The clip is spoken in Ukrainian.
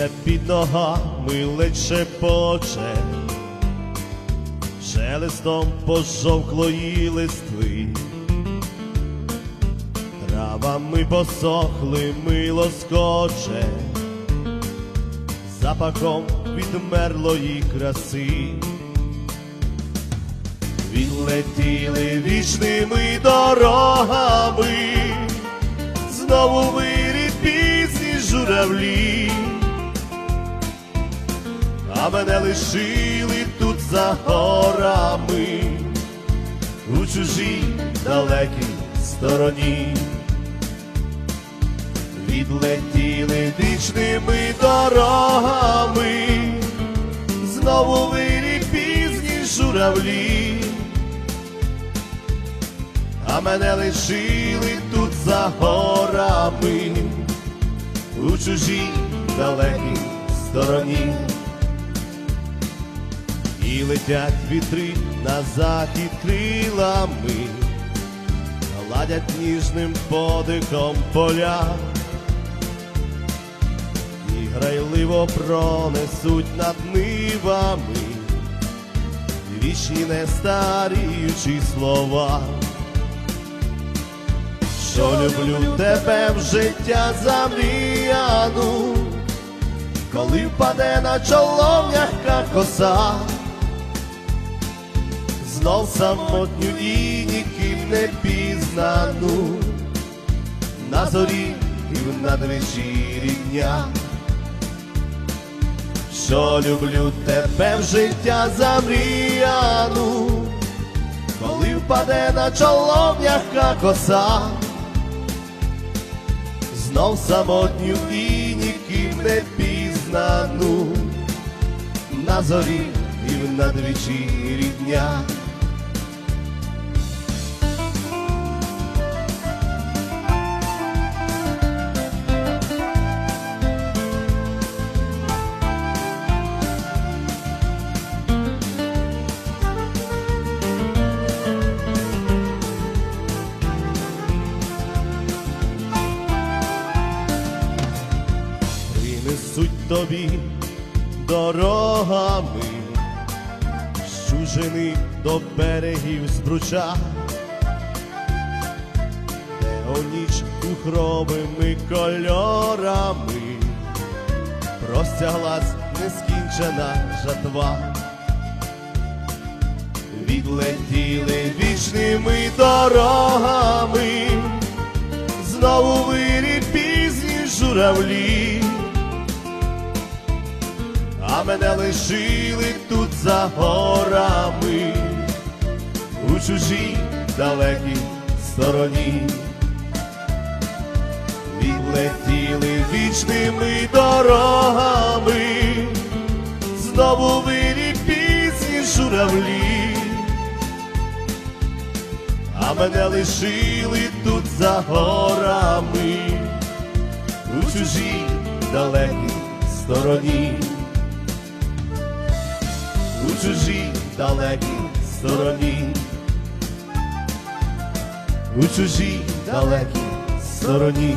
Листя під ногами ледь шепоче, шелестом пожовклої листви, травами посохли мило скоче, запахом відмерлої краси. Відлетіли вічними дорогами, знову вирі пізні журавлі, мене лишили тут за горами, у чужій далекій стороні. Відлетіли вічними дорогами, знову вирі пізні журавлі, а мене лишили тут за горами, у чужій далекій стороні. І летять вітри на захід крилами, гладять ніжним подихом поля. І грайливо пронесуть над нивами вічні нестаріючі слова, що люблю тебе в життя замріяну, коли впаде на чоло м'яка коса, знов самотню і ніким не пізнану, на зорі і в надвечірі дня. Що люблю тебе в життя замріяну, коли впаде на чоло м'яка коса, знов самотню і ніким не пізнану, на зорі і в надвечірі дня. Принесуть тобі дорогами, щужини до берегів збруча, де о ніч кухровими кольорами простяглась нескінчена жатва. Відлетіли вічними дорогами, знову вирі пізні журавлі, а мене лишили тут за горами, у чужій далекій стороні. Відлетіли вічними дорогами, знову вирі пізні журавлі, а мене лишили тут за горами, у чужій далекій стороні, у чужій далекій стороні, у чужій далекій стороні.